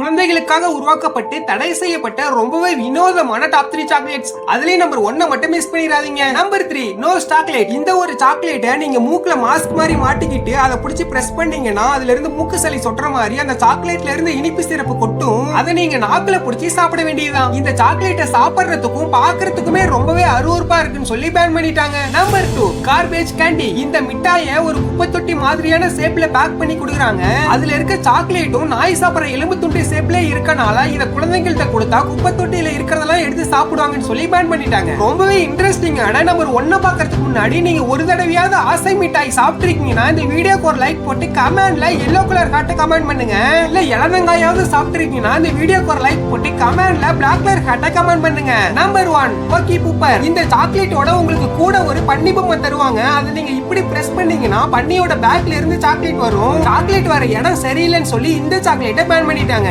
குழந்தைகளுக்காக உருவாக்கப்பட்டு தடை செய்யப்பட்ட ரொம்பவே வினோதமான டாப் த்ரீ சாக்லேட்ஸ் அதுலயும் நம்பர் ஒன்ன மட்டும் மிஸ் பண்ணிடாதீங்க. நம்பர் த்ரீ நோ சாக்லேட் இந்த ஒரு சாக்லேட்டை நீங்க மூக்குல மாஸ்க் மாதிரி மாட்டிக்கிட்டு அதை பிடிச்சி பிரஸ் பண்ணீங்கன்னா அதுல இருந்து மூக்கு சளி சொட்டுற மாதிரி அந்த சாக்லேட்ல இருந்து இனிப்பு சிறப்பு கொட்டும். அதை நீங்க நாக்குல பிடிச்சி சாப்பிட வேண்டியதுதான். இந்த சாக்லேட்டை சாப்பிடுறதுக்கும் பாக்குறதுக்குமே ரொம்பவே அருவறுப்பா இருக்குன்னு சொல்லி பேன் பண்ணிட்டாங்க. நம்பர் டூ கார்பேஜ் கேண்டி இந்த மிட்டாயை ஒரு குப்பை தொட்டி மாதிரியான ஷேப்ல பேக் பண்ணி கொடுக்குறாங்க. அதுல இருக்க சாக்லேட்டும் நாய் சாப்பிடுற எலும்பு துண்டு ஷேப்ல இருக்கனால இத குழந்தைகள்ட்ட கொடுத்தா குப்பை தொட்டியில இருக்கிறதெல்லாம் எடுத்து சாப்பிடுவாங்கன்னு சொல்லி பேன் பண்ணிட்டாங்க. ரொம்பவே இன்ட்ரெஸ்டிங்கான நம்பர் ஒன்ன பாக்குறதுக்கு முன்னாடி நீங்க ஒரு தடவையாவது ஆசை மிட்டாய் சாப்பிட்டுருக்கீங்கன்னா இந்த வீடியோக்கு ஒரு லைக் போட்டு கமெண்ட்ல எல்லோ கலர் ஹார்ட் கமெண்ட் பண்ணுங்க. இல்ல இளநங்காயாவது சாப்பிட்டுருக்கீங்கன்னா இந்த வீடியோக்கு ஒரு லைக் போட்டு கமெண்ட்ல பிளாக் கலர் காட்ட கமெண்ட் பண்ணுங்க. நம்பர் ஒன் ஓகே பூப்பர் இந்த சாக்லேட்டோட உங்களுக்கு கூட ஒரு பன்னி பொம்மை தருவாங்க. அதை நீங்க இப்படி பிரஸ் பண்ணீங்கன்னா பன்னியோட பேக்ல இருந்து சாக்லேட் வரும். சாக்லேட் வர இடம் சரியில்லைன்னு சொல்லி இந்த சாக்லேட்டை பேன் பண்ணிட்டாங்க.